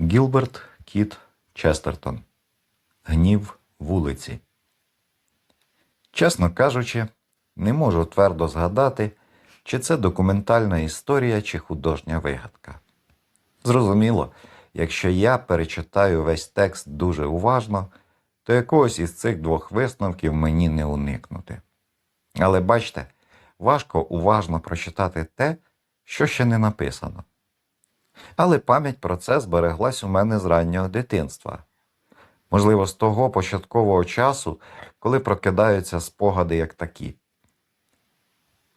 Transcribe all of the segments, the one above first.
Гілберт Кіт Честертон. Гнів вулиці. Чесно кажучи, не можу твердо згадати, чи це документальна історія чи художня вигадка. Зрозуміло, якщо я перечитаю весь текст дуже уважно, то якогось із цих двох висновків мені не уникнути. Але бачте, важко уважно прочитати те, що ще не написано. Але пам'ять про це збереглась у мене з раннього дитинства. Можливо, з того початкового часу, коли прокидаються спогади як такі.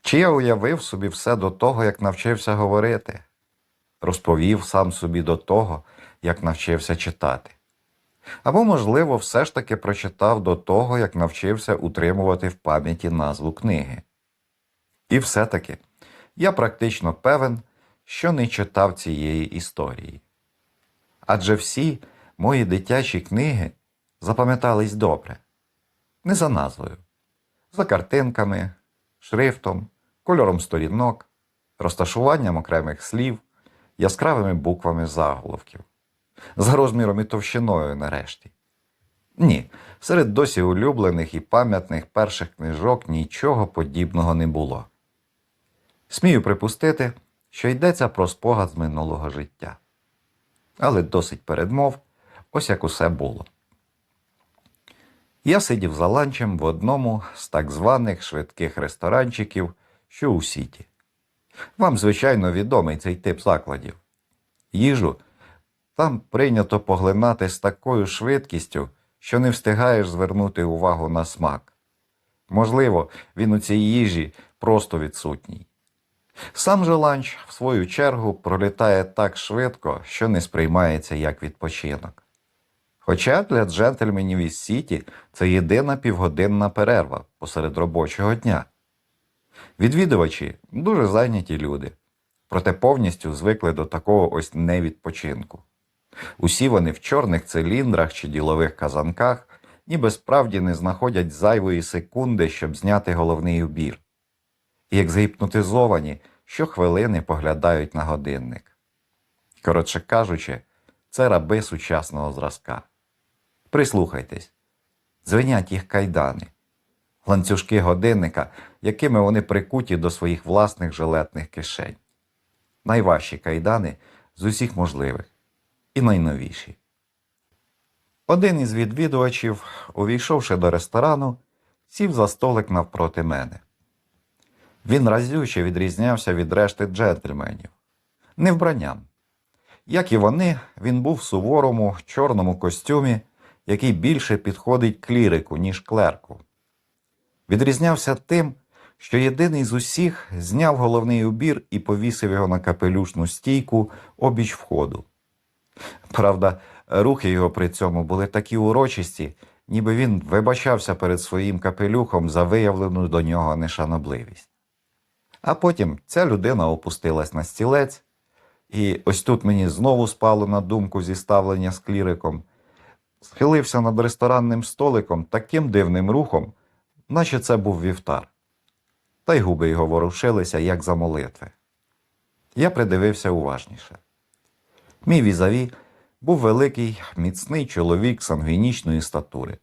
Чи я уявив собі все до того, як навчився говорити, розповів сам собі до того, як навчився читати. Або, можливо, все ж таки прочитав до того, як навчився утримувати в пам'яті назву книги. І все-таки я практично певен, що не читав цієї історії. Адже всі мої дитячі книги запам'ятались добре, не за назвою, за картинками, шрифтом, кольором сторінок, розташуванням окремих слів, яскравими буквами заголовків, з розміром і товщиною нарешті. Ні, серед досі улюблених і пам'ятних перших книжок нічого подібного не було. Смію припустити, що йдеться про спогад з минулого життя. Але досить передмов, ось як усе було. Я сидів за ланчем в одному з так званих швидких ресторанчиків, що у сіті. Вам, звичайно, відомий цей тип закладів. Їжу там прийнято поглинати з такою швидкістю, що не встигаєш звернути увагу на смак. Можливо, він у цій їжі просто відсутній. Сам же ланч, в свою чергу, пролітає так швидко, що не сприймається як відпочинок. Хоча для джентльменів із Сіті це єдина півгодинна перерва посеред робочого дня. Відвідувачі дуже зайняті люди, проте повністю звикли до такого ось невідпочинку. Усі вони в чорних циліндрах чи ділових казанках, ніби справді не знаходять зайвої секунди, щоб зняти головний убір. Як згіпнотизовані, щохвилини поглядають на годинник. Коротше кажучи, це раби сучасного зразка. Прислухайтесь, дзвенять їх кайдани, ланцюжки годинника, якими вони прикуті до своїх власних жилетних кишень. Найважчі кайдани з усіх можливих і найновіші. Один із відвідувачів, увійшовши до ресторану, сів за столик навпроти мене. Він разюче відрізнявся від решти джентльменів, не вбранням. Як і вони, він був в суворому чорному костюмі, який більше підходить клірику, ніж клерку. Відрізнявся тим, що єдиний з усіх зняв головний убір і повісив його на капелюшну стійку обіч входу. Правда, рухи його при цьому були такі урочисті, ніби він вибачався перед своїм капелюхом за виявлену до нього нешанобливість. А потім ця людина опустилась на стілець, і ось тут мені знову спало на думку зіставлення з кліриком, схилився над ресторанним столиком таким дивним рухом, наче це був вівтар. Та й губи його ворушилися, як за молитви. Я придивився уважніше. Мій візаві був великий, міцний чоловік сангвінічної статури.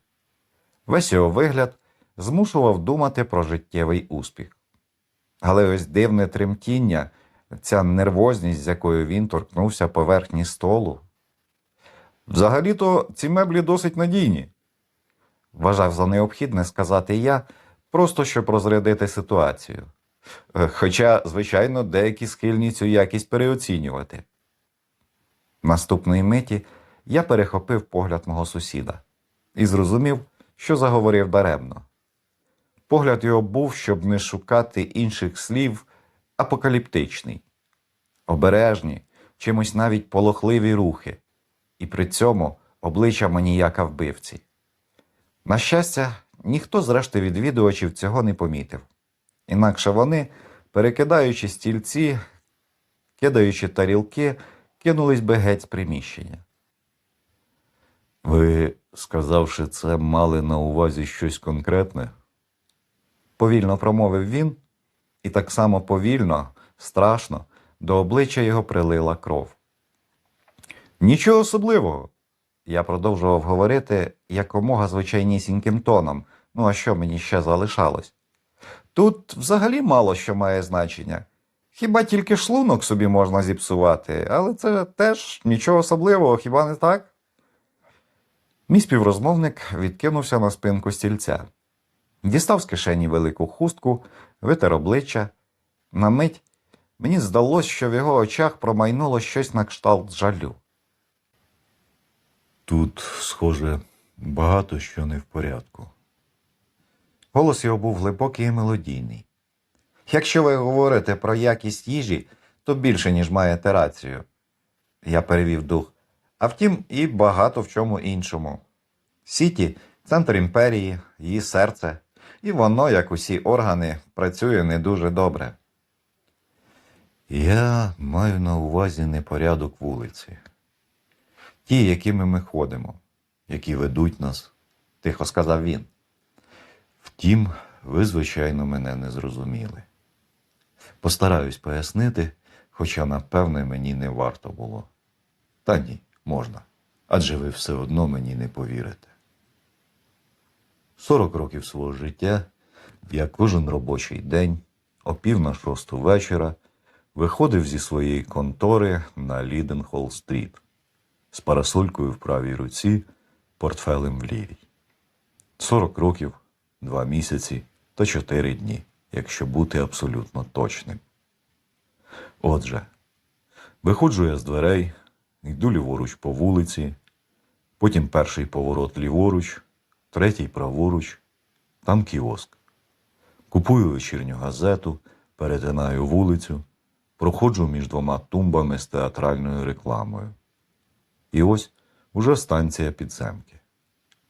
Весь його вигляд змушував думати про життєвий успіх. Але ось дивне тремтіння, ця нервозність, з якою він торкнувся поверхні столу. Взагалі-то ці меблі досить надійні. Вважав за необхідне сказати я, просто щоб розрядити ситуацію. Е, Хоча, звичайно, деякі схильні цю якість переоцінювати. Наступної миті я перехопив погляд мого сусіда і зрозумів, що заговорив даремно. Погляд його був, щоб не шукати інших слів, апокаліптичний, обережні, чимось навіть полохливі рухи, і при цьому обличчя маніяка вбивці. На щастя, ніхто з решти відвідувачів цього не помітив. Інакше вони, перекидаючи стільці, кидаючи тарілки, кинулись би геть з приміщення. Ви, сказавши це, мали на увазі щось конкретне? Повільно промовив він, і так само повільно, страшно, до обличчя його прилила кров. Нічого особливого. Я продовжував говорити якомога звичайнісіньким тоном. Ну а що мені ще залишалось? Тут взагалі мало що має значення. Хіба тільки шлунок собі можна зіпсувати, але це теж нічого особливого, хіба не так? Мій співрозмовник відкинувся на спинку стільця, дістав з кишені велику хустку, витер обличчя. На мить мені здалось, що в його очах промайнуло щось на кшталт жалю. Тут, схоже, багато що не в порядку. Голос його був глибокий і мелодійний. Якщо ви говорите про якість їжі, то більше, ніж маєте рацію. Я перевів дух. А втім, і багато в чому іншому. Сіті центр імперії, її серце, і воно, як усі органи, працює не дуже добре. Я маю на увазі непорядок вулиці, Ті, якими ми ходимо, які ведуть нас. тихо сказав він. Втім, ви, звичайно, мене не зрозуміли. Постараюсь пояснити, хоча, напевне, мені не варто було. Та ні, можна. Адже ви все одно мені не повірите. Сорок років свого життя я кожен робочий день, о пів на шосту вечора, виходив зі своєї контори на Ліденхолл-стріт з парасолькою в правій руці, портфелем в лівій. Сорок років, два місяці та чотири дні, якщо бути абсолютно точним. Отже, виходжу я з дверей, йду ліворуч по вулиці, потім перший поворот ліворуч, третій праворуч, там кіоск. Купую вечірню газету, перетинаю вулицю, проходжу між двома тумбами з театральною рекламою. І ось уже станція підземки.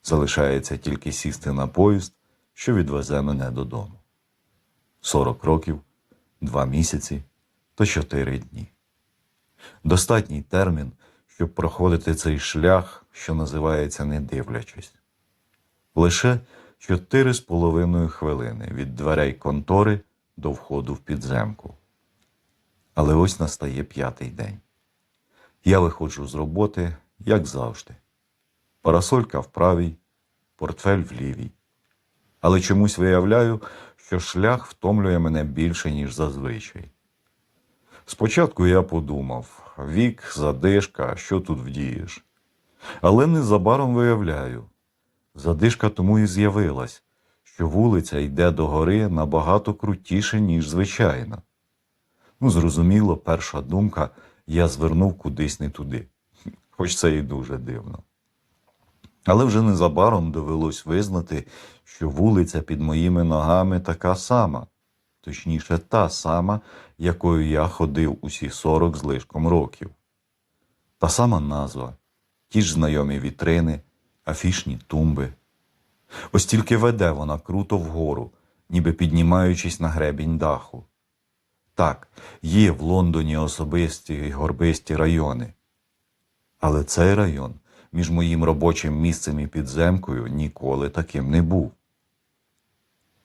Залишається тільки сісти на поїзд, що відвезе мене додому. Сорок років, два місяці та чотири дні. Достатній термін, щоб проходити цей шлях, що називається не дивлячись. Лише чотири з половиною хвилини від дверей контори до входу в підземку. Але ось настає п'ятий день. Я виходжу з роботи, як завжди. Парасолька в правій, портфель в лівій. Але чомусь виявляю, що шлях втомлює мене більше, ніж зазвичай. Спочатку я подумав вік, задишка, що тут вдієш. Але незабаром виявляю, задишка тому і з'явилась, що вулиця йде до гори набагато крутіше, ніж звичайно. Ну, зрозуміло, перша думка я звернув кудись не туди, хоч це і дуже дивно. Але вже незабаром довелось визнати, що вулиця під моїми ногами така сама, точніше, та сама, якою я ходив усі сорок з лишком років. Та сама назва, ті ж знайомі вітрини, афішні тумби. Ось тільки веде вона круто вгору, ніби піднімаючись на гребінь даху. Так, є в Лондоні особисті й горбисті райони. Але цей район між моїм робочим місцем і підземкою ніколи таким не був.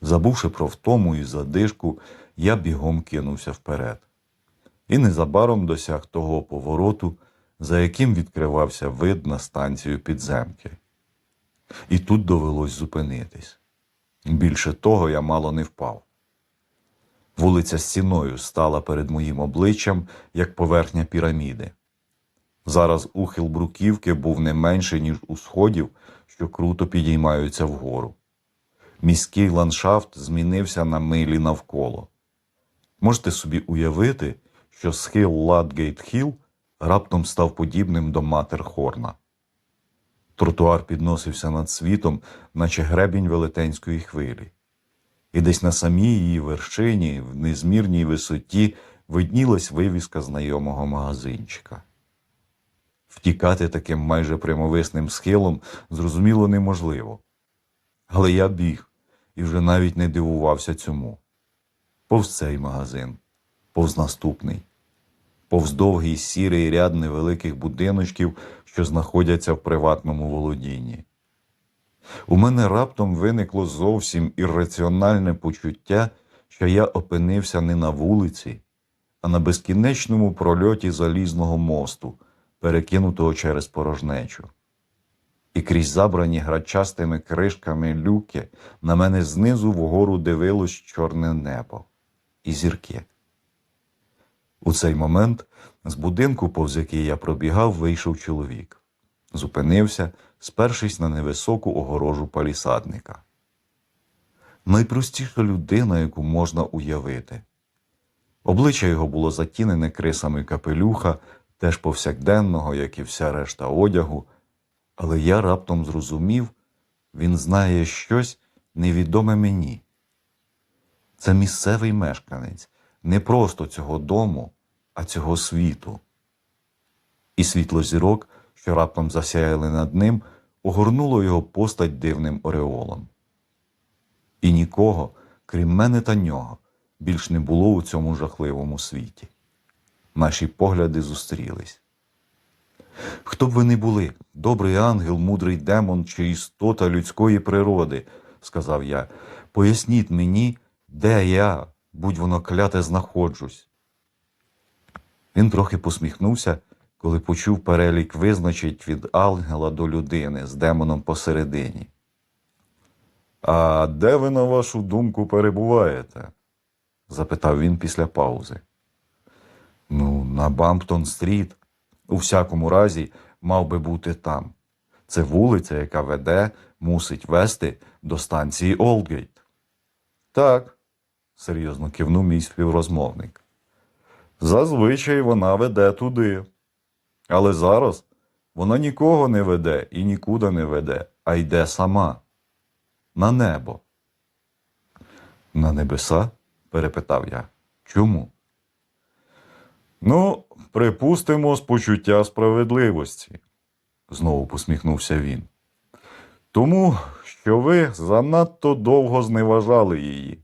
Забувши про втому і задишку, я бігом кинувся вперед. І незабаром досяг того повороту, за яким відкривався вид на станцію підземки. І тут довелось зупинитись. Більше того, я мало не впав. Вулиця стіною стала перед моїм обличчям, як поверхня піраміди. Зараз ухил бруківки був не менший, ніж у сходів, що круто підіймаються вгору. Міський ландшафт змінився на милі навколо. Можете собі уявити, що схил Ладгейт-Хіл раптом став подібним до Матерхорна. Тротуар підносився над світом, наче гребінь велетенської хвилі. І десь на самій її вершині, в незмірній висоті, виднілась вивіска знайомого магазинчика. Втікати таким майже прямовисним схилом зрозуміло неможливо. Але я біг і вже навіть не дивувався цьому. Повз цей магазин, повз наступний, повз довгий сірий ряд невеликих будиночків, що знаходяться в приватному володінні. У мене раптом виникло зовсім ірраціональне почуття, що я опинився не на вулиці, а на безкінечному прольоті залізного мосту, перекинутого через порожнечу. І крізь забрані грачастими кришками люки на мене знизу вгору дивилось чорне небо і зірки. У цей момент з будинку, повз який я пробігав, вийшов чоловік. Зупинився, спершись на невисоку огорожу палісадника. Найпростіша людина, яку можна уявити. Обличчя його було затінене крисами капелюха, теж повсякденного, як і вся решта одягу, але я раптом зрозумів, він знає щось невідоме мені. Це місцевий мешканець не просто цього дому, а цього світу. І світло зірок, що раптом засяяли над ним, огорнуло його постать дивним ореолом. І нікого, крім мене та нього, більш не було у цьому жахливому світі. Наші погляди зустрілись. Хто б ви не були, добрий ангел, мудрий демон чи істота людської природи, сказав я, поясніть мені, де я, будь воно кляте, знаходжусь. Він трохи посміхнувся, коли почув перелік визначить від ангела до людини з демоном посередині. А де ви, на вашу думку, перебуваєте? запитав він після паузи. Ну, на Бамптон-стріт. У всякому разі, мав би бути там. Це вулиця, яка веде, мусить вести до станції Олдгейт. Так, серйозно кивнув мій співрозмовник. Зазвичай вона веде туди. Але зараз вона нікого не веде і нікуди не веде, а йде сама. На небо. На небеса? перепитав я. Чому? Ну, припустимо, з почуття справедливості, знову посміхнувся він. Тому, що ви занадто довго зневажали її.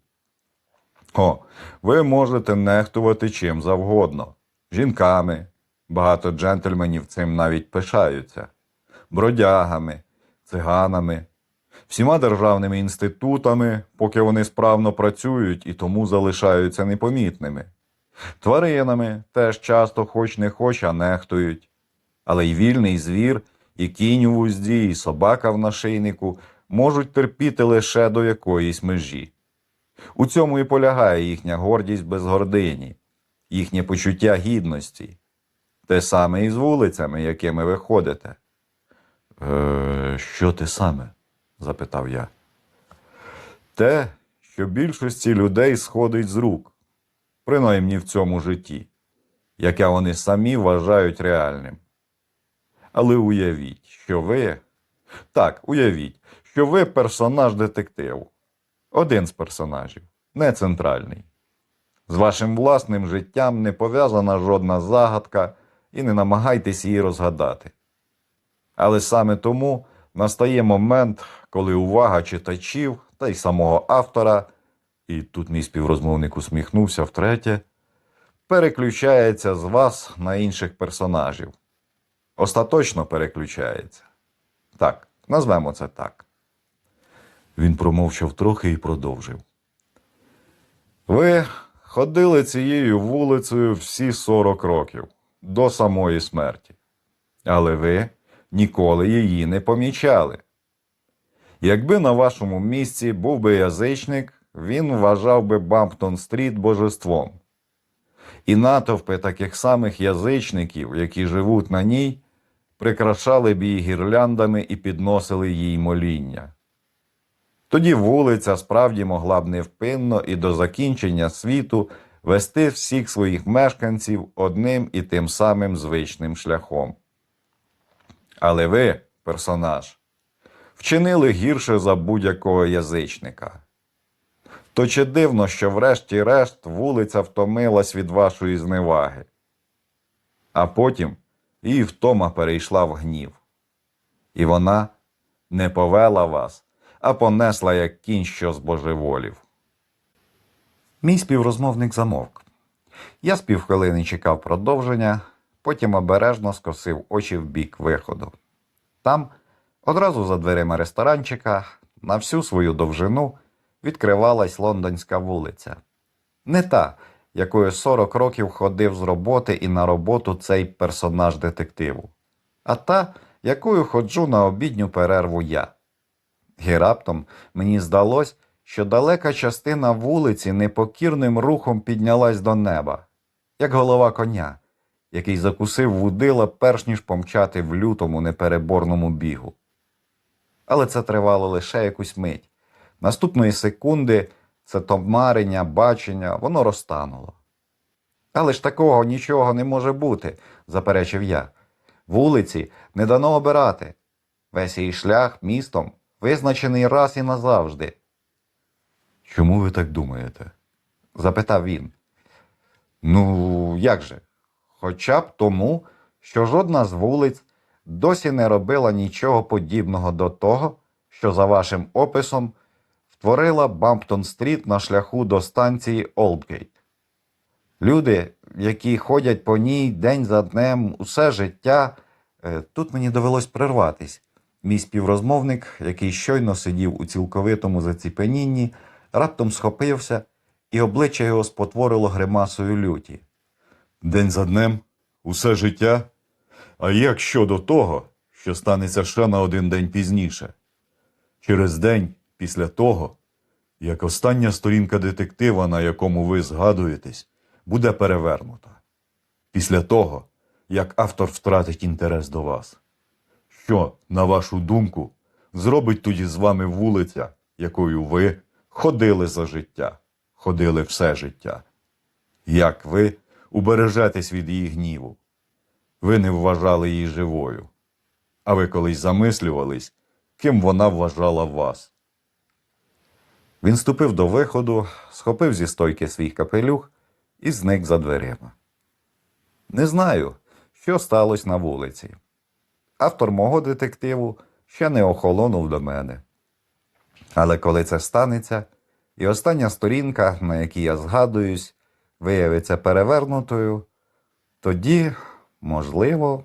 О, ви можете нехтувати чим завгодно. Жінками, багато джентльменів цим навіть пишаються, бродягами, циганами, всіма державними інститутами, поки вони справно працюють і тому залишаються непомітними. Тваринами теж часто хоч не хоч, а нехтують. Але й вільний звір, і кінь у вузді, і собака в нашийнику можуть терпіти лише до якоїсь межі. У цьому і полягає їхня гордість без гордині, їхнє почуття гідності. Те саме і з вулицями, якими ви ходите. Е, що те саме? запитав я. Те, що більшості людей сходить з рук, принаймні в цьому житті, яке вони самі вважають реальним. Але уявіть, що ви. Так, уявіть, що ви персонаж детективу. Один з персонажів, не центральний. З вашим власним життям не пов'язана жодна загадка і не намагайтесь її розгадати. Але саме тому настає момент, коли увага читачів та й самого автора, і тут мій співрозмовник усміхнувся втретє, переключається з вас на інших персонажів. Остаточно переключається. Так, назвемо це так. Він промовчав трохи і продовжив. Ви ходили цією вулицею всі 40 років до самої смерті. Але ви ніколи її не помічали. Якби на вашому місці був би язичник, він вважав би Бамптон-стріт божеством. І натовпи таких самих язичників, які живуть на ній, прикрашали б її гірляндами і підносили їй моління. Тоді вулиця справді могла б невпинно і до закінчення світу вести всіх своїх мешканців одним і тим самим звичним шляхом. Але ви, персонаж, вчинили гірше за будь-якого язичника. То чи дивно, що врешті-решт вулиця втомилась від вашої зневаги, а потім її втома перейшла в гнів. І вона не повела вас, а понесла як кінь, що збожеволів. Мій співрозмовник замовк. Я з півхвилини чекав продовження, потім обережно скосив очі в бік виходу. Там, одразу за дверима ресторанчика, на всю свою довжину відкривалась лондонська вулиця. Не та, якою 40 років ходив з роботи і на роботу цей персонаж детективу, а та, якою ходжу на обідню перерву я. І раптом мені здалось, що далека частина вулиці непокірним рухом піднялась до неба, як голова коня, який закусив вудила, перш ніж помчати в лютому непереборному бігу. Але це тривало лише якусь мить. Наступної секунди це томарення, бачення, воно розтануло. Але ж такого нічого не може бути, заперечив я. Вулиці не дано обирати. Весь її шлях містом визначений раз і назавжди, Чому ви так думаєте? запитав він. Ну, як же? Хоча б тому, що жодна з вулиць досі не робила нічого подібного до того, що за вашим описом втворила Бамптон-стріт на шляху до станції Олдгейт. Люди, які ходять по ній день за днем усе життя, Е, тут мені довелось прерватись. Мій співрозмовник, який щойно сидів у цілковитому заціпенінні, раптом схопився, і обличчя його спотворило гримасою люті. День за днем, усе життя. А як щодо того, що станеться ще на один день пізніше? Через день після того, як остання сторінка детектива, на якому ви згадуєтесь, буде перевернута. Після того, як автор втратить інтерес до вас. Що, на вашу думку, зробить тоді з вами вулиця, якою ви ходили за життя, ходили все життя? Як ви убережетесь від її гніву? Ви не вважали її живою, а ви колись замислювались, ким вона вважала вас. Він ступив до виходу, схопив зі стойки свій капелюх і зник за дверима. Не знаю, що сталося на вулиці. Автор мого детективу ще не охолонув до мене. Але коли це станеться, і остання сторінка, на якій я згадуюсь, виявиться перевернутою, тоді, можливо,